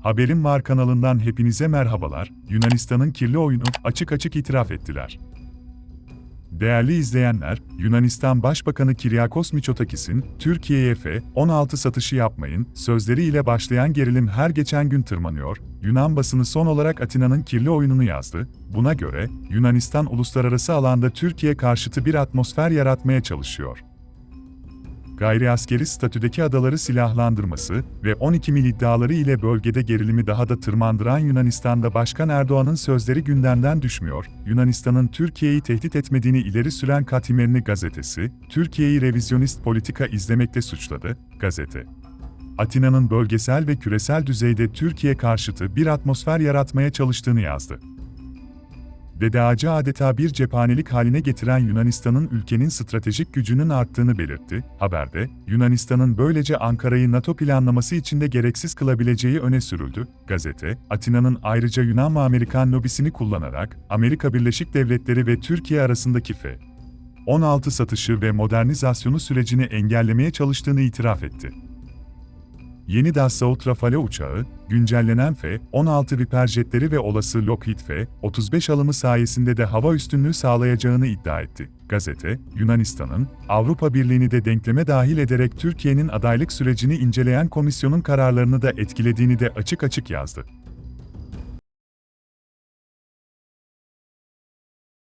Haberim Var kanalından hepinize merhabalar. Yunanistan'ın kirli oyunu açık açık itiraf ettiler. Değerli izleyenler, Yunanistan Başbakanı Kiryakos Mitsotakis'in Türkiye'ye F-16 satışı yapmayın sözleriyle başlayan gerilim her geçen gün tırmanıyor. Yunan basını son olarak Atina'nın kirli oyununu yazdı. Buna göre Yunanistan uluslararası alanda Türkiye karşıtı bir atmosfer yaratmaya çalışıyor gayri askeri statüdeki adaları silahlandırması ve 12 mil iddiaları ile bölgede gerilimi daha da tırmandıran Yunanistan'da Başkan Erdoğan'ın sözleri gündemden düşmüyor. Yunanistan'ın Türkiye'yi tehdit etmediğini ileri süren Katimerini gazetesi, Türkiye'yi revizyonist politika izlemekle suçladı. Gazete Atina'nın bölgesel ve küresel düzeyde Türkiye karşıtı bir atmosfer yaratmaya çalıştığını yazdı. Dede Ağacı adeta bir cephanelik haline getiren Yunanistan'ın ülkenin stratejik gücünün arttığını belirtti. Haberde, Yunanistan'ın böylece Ankara'yı NATO planlaması içinde gereksiz kılabileceği öne sürüldü. Gazete, Atina'nın ayrıca Yunan ve Amerikan lobisini kullanarak, Amerika Birleşik Devletleri ve Türkiye arasındaki F. 16 satışı ve modernizasyonu sürecini engellemeye çalıştığını itiraf etti. Yeni Dassault Rafale uçağı, güncellenen F-16 Viper jetleri ve olası Lockheed F-35 alımı sayesinde de hava üstünlüğü sağlayacağını iddia etti. Gazete, Yunanistan'ın, Avrupa Birliği'ni de denkleme dahil ederek Türkiye'nin adaylık sürecini inceleyen komisyonun kararlarını da etkilediğini de açık açık yazdı.